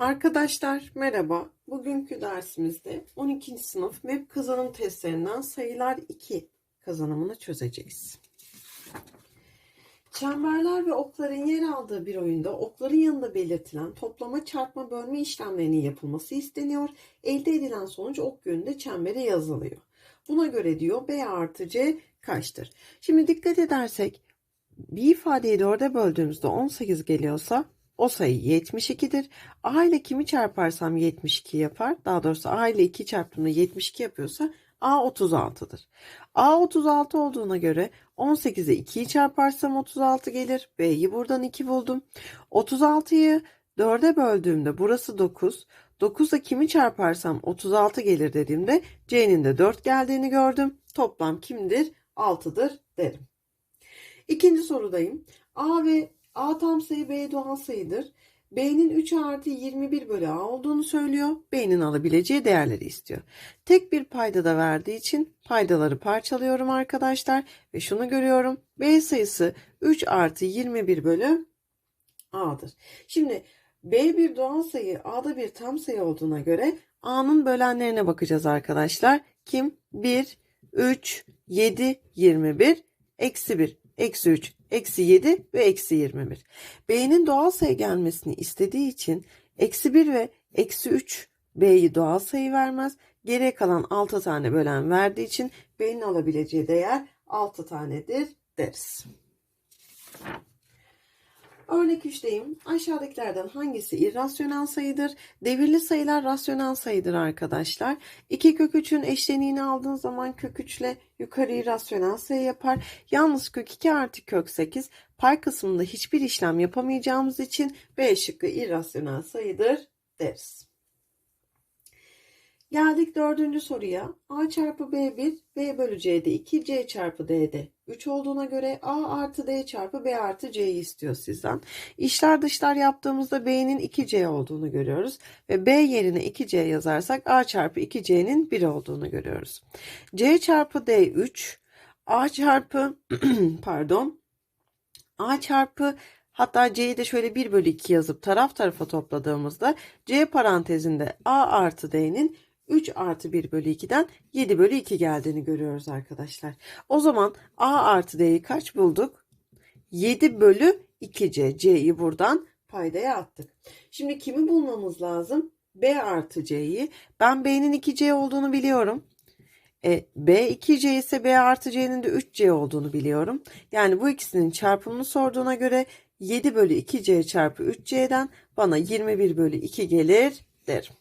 Arkadaşlar merhaba. Bugünkü dersimizde 12. sınıf MEP kazanım testlerinden sayılar 2 kazanımını çözeceğiz. Çemberler ve okların yer aldığı bir oyunda okların yanında belirtilen toplama, çarpma, bölme işlemlerinin yapılması isteniyor. Elde edilen sonuç ok yönünde çembere yazılıyor. Buna göre diyor B artı C kaçtır? Şimdi dikkat edersek bir ifadeyi dörde böldüğümüzde 18 geliyorsa o sayı 72'dir. A ile kimi çarparsam 72 yapar. Daha doğrusu A ile 2 çarptığımda 72 yapıyorsa A 36'dır. A 36 olduğuna göre 18'e 2'yi çarparsam 36 gelir. B'yi buradan 2 buldum. 36'yı 4'e böldüğümde burası 9. 9'da kimi çarparsam 36 gelir dediğimde C'nin de 4 geldiğini gördüm. Toplam kimdir? 6'dır derim. İkinci sorudayım. A ve A tam sayı B doğal sayıdır. B'nin 3 artı 21 bölü A olduğunu söylüyor. B'nin alabileceği değerleri istiyor. Tek bir payda da verdiği için paydaları parçalıyorum arkadaşlar. Ve şunu görüyorum. B sayısı 3 artı 21 bölü A'dır. Şimdi B bir doğal sayı, A'da bir tam sayı olduğuna göre A'nın bölenlerine bakacağız arkadaşlar. Kim? 1, 3, 7, 21, eksi 1, eksi 3, eksi 7 ve eksi 21. B'nin doğal sayı gelmesini istediği için eksi 1 ve eksi 3 B'yi doğal sayı vermez. Geriye kalan 6 tane bölen verdiği için B'nin alabileceği değer 6 tanedir deriz. Örnek 3'teyim. Aşağıdakilerden hangisi irrasyonel sayıdır? Devirli sayılar rasyonel sayıdır arkadaşlar. 2 kök 3'ün eşleniğini aldığın zaman kök 3 ile yukarı irrasyonel sayı yapar. Yalnız kök 2 artı kök 8 pay kısmında hiçbir işlem yapamayacağımız için B şıkkı irrasyonel sayıdır deriz. Geldik dördüncü soruya. A çarpı B1, B bölü C'de 2, C çarpı D'de 3 olduğuna göre A artı D çarpı B artı C'yi istiyor sizden. İşler dışlar yaptığımızda B'nin 2C olduğunu görüyoruz. Ve B yerine 2C yazarsak A çarpı 2C'nin 1 olduğunu görüyoruz. C çarpı D 3, A çarpı pardon A çarpı Hatta C'yi de şöyle 1 bölü 2 yazıp taraf tarafa topladığımızda C parantezinde A artı D'nin 3 artı 1 bölü 2'den 7 bölü 2 geldiğini görüyoruz arkadaşlar. O zaman A artı D'yi kaç bulduk? 7 bölü 2C. C'yi buradan paydaya attık. Şimdi kimi bulmamız lazım? B artı C'yi. Ben B'nin 2C olduğunu biliyorum. E, B 2C ise B artı C'nin de 3C olduğunu biliyorum. Yani bu ikisinin çarpımını sorduğuna göre 7 bölü 2C çarpı 3C'den bana 21 bölü 2 gelir derim.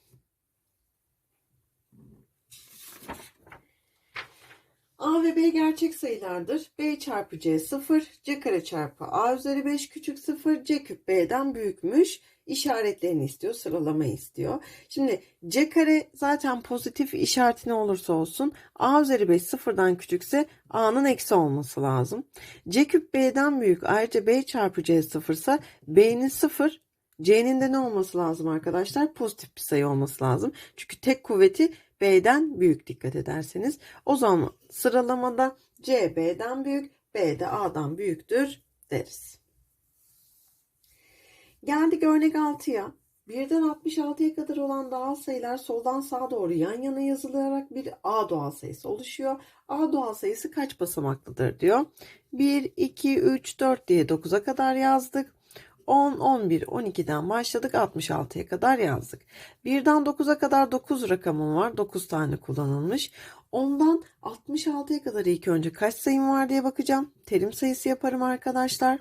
A ve B gerçek sayılardır. B çarpı C 0, C kare çarpı A üzeri 5 küçük 0, C küp B'den büyükmüş. İşaretlerini istiyor, sıralama istiyor. Şimdi C kare zaten pozitif işareti ne olursa olsun A üzeri 5 sıfırdan küçükse A'nın eksi olması lazım. C küp B'den büyük ayrıca B çarpı C sıfırsa B'nin sıfır C'nin de ne olması lazım arkadaşlar? Pozitif bir sayı olması lazım. Çünkü tek kuvveti B'den büyük dikkat ederseniz. O zaman sıralamada C B'den büyük, B de A'dan büyüktür deriz. Geldik örnek 6'ya. Birden 66'ya kadar olan doğal sayılar soldan sağa doğru yan yana yazılarak bir A doğal sayısı oluşuyor. A doğal sayısı kaç basamaklıdır diyor. 1, 2, 3, 4 diye 9'a kadar yazdık. 10, 11, 12'den başladık 66'ya kadar yazdık. 1'den 9'a kadar 9 rakamım var. 9 tane kullanılmış. 10'dan 66'ya kadar ilk önce kaç sayım var diye bakacağım. Terim sayısı yaparım arkadaşlar.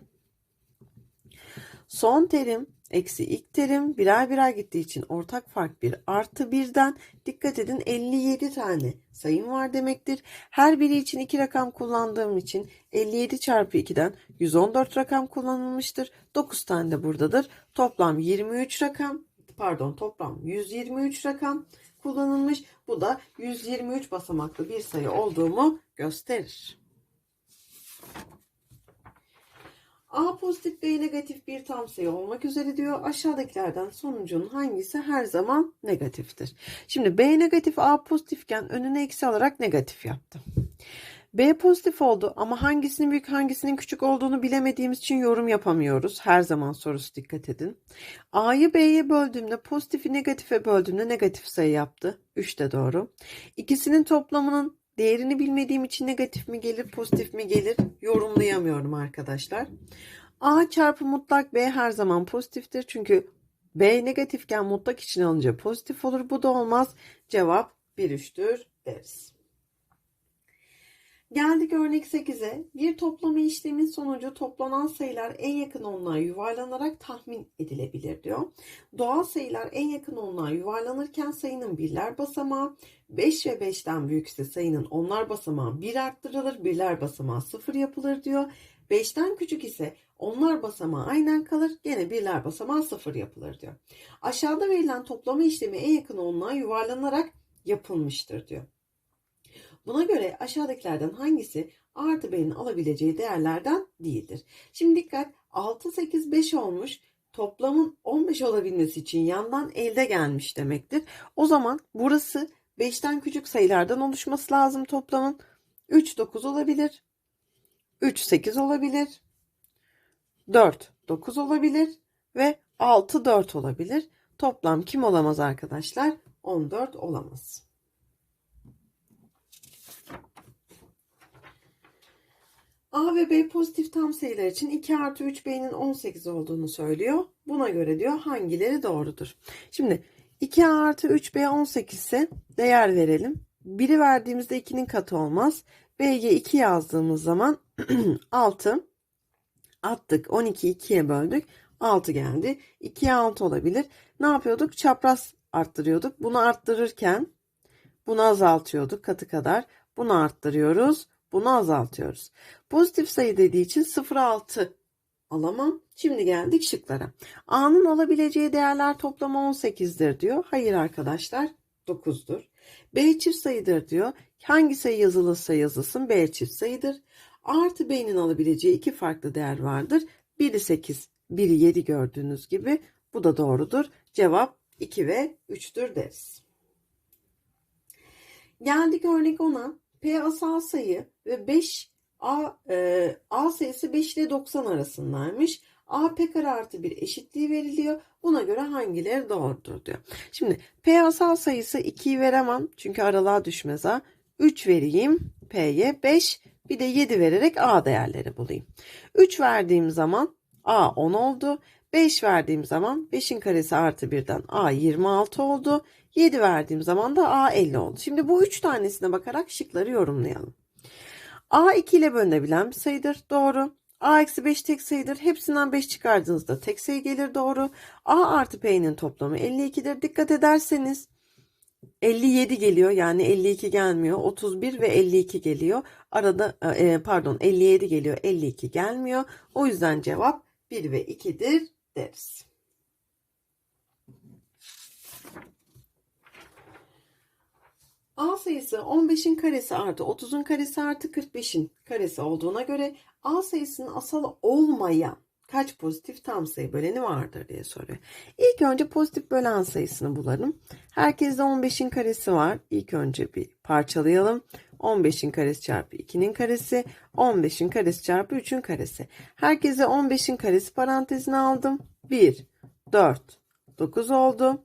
Son terim eksi ilk terim birer birer gittiği için ortak fark 1 artı 1'den dikkat edin 57 tane sayım var demektir. Her biri için 2 rakam kullandığım için 57 çarpı 2'den 114 rakam kullanılmıştır. 9 tane de buradadır. Toplam 23 rakam pardon toplam 123 rakam kullanılmış. Bu da 123 basamaklı bir sayı olduğumu gösterir. A pozitif B negatif bir tam sayı olmak üzere diyor. Aşağıdakilerden sonucun hangisi her zaman negatiftir? Şimdi B negatif A pozitifken önüne eksi alarak negatif yaptım. B pozitif oldu ama hangisinin büyük hangisinin küçük olduğunu bilemediğimiz için yorum yapamıyoruz. Her zaman sorusu dikkat edin. A'yı B'ye böldüğümde pozitifi negatife böldüğümde negatif sayı yaptı. 3 de doğru. İkisinin toplamının değerini bilmediğim için negatif mi gelir pozitif mi gelir yorumlayamıyorum arkadaşlar. A çarpı mutlak B her zaman pozitiftir. Çünkü B negatifken mutlak için alınca pozitif olur. Bu da olmaz. Cevap 1 3'tür deriz. Geldik örnek 8'e. Bir toplama işlemin sonucu toplanan sayılar en yakın onluğa yuvarlanarak tahmin edilebilir diyor. Doğal sayılar en yakın onluğa yuvarlanırken sayının birler basamağı 5 ve 5'ten büyükse sayının onlar basamağı 1 arttırılır, birler basamağı 0 yapılır diyor. 5'ten küçük ise onlar basamağı aynen kalır, gene birler basamağı 0 yapılır diyor. Aşağıda verilen toplama işlemi en yakın onluğa yuvarlanarak yapılmıştır diyor. Buna göre aşağıdakilerden hangisi artı B'nin alabileceği değerlerden değildir? Şimdi dikkat 6, 8, 5 olmuş. Toplamın 15 olabilmesi için yandan elde gelmiş demektir. O zaman burası 5'ten küçük sayılardan oluşması lazım toplamın. 3, 9 olabilir. 3, 8 olabilir. 4, 9 olabilir. Ve 6, 4 olabilir. Toplam kim olamaz arkadaşlar? 14 olamaz. A ve B pozitif tam sayılar için 2 artı 3B'nin 18 olduğunu söylüyor. Buna göre diyor hangileri doğrudur. Şimdi 2 artı 3B 18 ise değer verelim. 1'i verdiğimizde 2'nin katı olmaz. B'ye 2 yazdığımız zaman 6 attık. 12'yi 2'ye böldük. 6 geldi. 2'ye 6 olabilir. Ne yapıyorduk? Çapraz arttırıyorduk. Bunu arttırırken bunu azaltıyorduk katı kadar. Bunu arttırıyoruz. Bunu azaltıyoruz. Pozitif sayı dediği için 0,6 alamam. Şimdi geldik şıklara. A'nın alabileceği değerler toplamı 18'dir diyor. Hayır arkadaşlar 9'dur. B çift sayıdır diyor. Hangi sayı yazılırsa yazılsın B çift sayıdır. Artı B'nin alabileceği iki farklı değer vardır. Biri 8, biri 7 gördüğünüz gibi. Bu da doğrudur. Cevap 2 ve 3'tür deriz. Geldik örnek 10'a. P asal sayı ve 5 A, e, A sayısı 5 ile 90 arasındaymış. A P kare artı 1 eşitliği veriliyor. Buna göre hangileri doğrudur diyor. Şimdi P asal sayısı 2'yi veremem. Çünkü aralığa düşmez A. 3 vereyim P'ye 5 bir de 7 vererek A değerleri bulayım. 3 verdiğim zaman A 10 oldu. 5 verdiğim zaman 5'in karesi artı 1'den A 26 oldu. 7 verdiğim zaman da A 50 oldu. Şimdi bu 3 tanesine bakarak şıkları yorumlayalım. A 2 ile bölünebilen bir sayıdır. Doğru. A eksi 5 tek sayıdır. Hepsinden 5 çıkardığınızda tek sayı gelir. Doğru. A artı P'nin toplamı 52'dir. Dikkat ederseniz 57 geliyor yani 52 gelmiyor. 31 ve 52 geliyor. Arada e, pardon 57 geliyor 52 gelmiyor. O yüzden cevap 1 ve 2'dir deriz. A sayısı 15'in karesi artı 30'un karesi artı 45'in karesi olduğuna göre A sayısının asal olmayan kaç pozitif tam sayı böleni vardır diye soruyor. İlk önce pozitif bölen sayısını bulalım. Herkeste 15'in karesi var. İlk önce bir parçalayalım. 15'in karesi çarpı 2'nin karesi, 15'in karesi çarpı 3'ün karesi. Herkese 15'in karesi parantezine aldım. 1, 4, 9 oldu.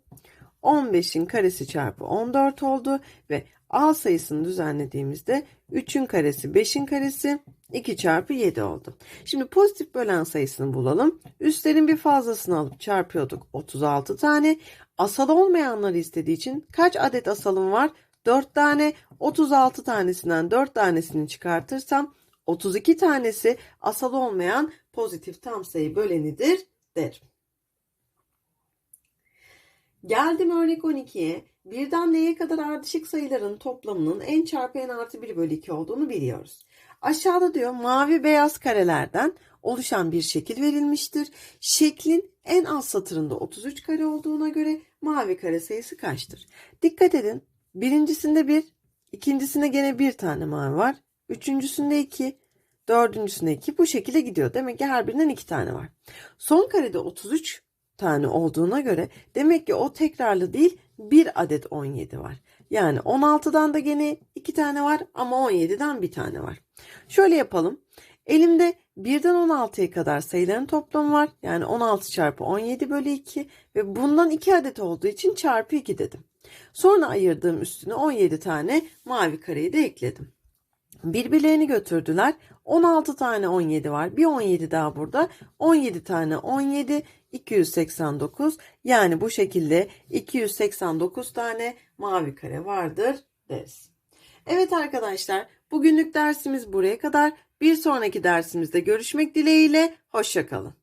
15'in karesi çarpı 14 oldu ve A sayısını düzenlediğimizde 3'ün karesi 5'in karesi 2 çarpı 7 oldu. Şimdi pozitif bölen sayısını bulalım. Üstlerin bir fazlasını alıp çarpıyorduk 36 tane. Asal olmayanları istediği için kaç adet asalım var? 4 tane 36 tanesinden 4 tanesini çıkartırsam 32 tanesi asal olmayan pozitif tam sayı bölenidir derim. Geldim örnek 12'ye. Birden neye kadar ardışık sayıların toplamının en çarpı en artı 1 bölü 2 olduğunu biliyoruz. Aşağıda diyor mavi beyaz karelerden oluşan bir şekil verilmiştir. Şeklin en alt satırında 33 kare olduğuna göre mavi kare sayısı kaçtır? Dikkat edin. Birincisinde 1, ikincisinde gene bir tane mavi var. Üçüncüsünde 2, dördüncüsünde 2 bu şekilde gidiyor. Demek ki her birinden 2 tane var. Son karede 33 tane olduğuna göre demek ki o tekrarlı değil bir adet 17 var. Yani 16'dan da gene 2 tane var ama 17'den bir tane var. Şöyle yapalım. Elimde 1'den 16'ya kadar sayıların toplamı var. Yani 16 çarpı 17 bölü 2 ve bundan 2 adet olduğu için çarpı 2 dedim. Sonra ayırdığım üstüne 17 tane mavi kareyi de ekledim. Birbirlerini götürdüler. 16 tane 17 var. Bir 17 daha burada. 17 tane 17 289. Yani bu şekilde 289 tane mavi kare vardır deriz. Evet arkadaşlar, bugünlük dersimiz buraya kadar. Bir sonraki dersimizde görüşmek dileğiyle. Hoşçakalın.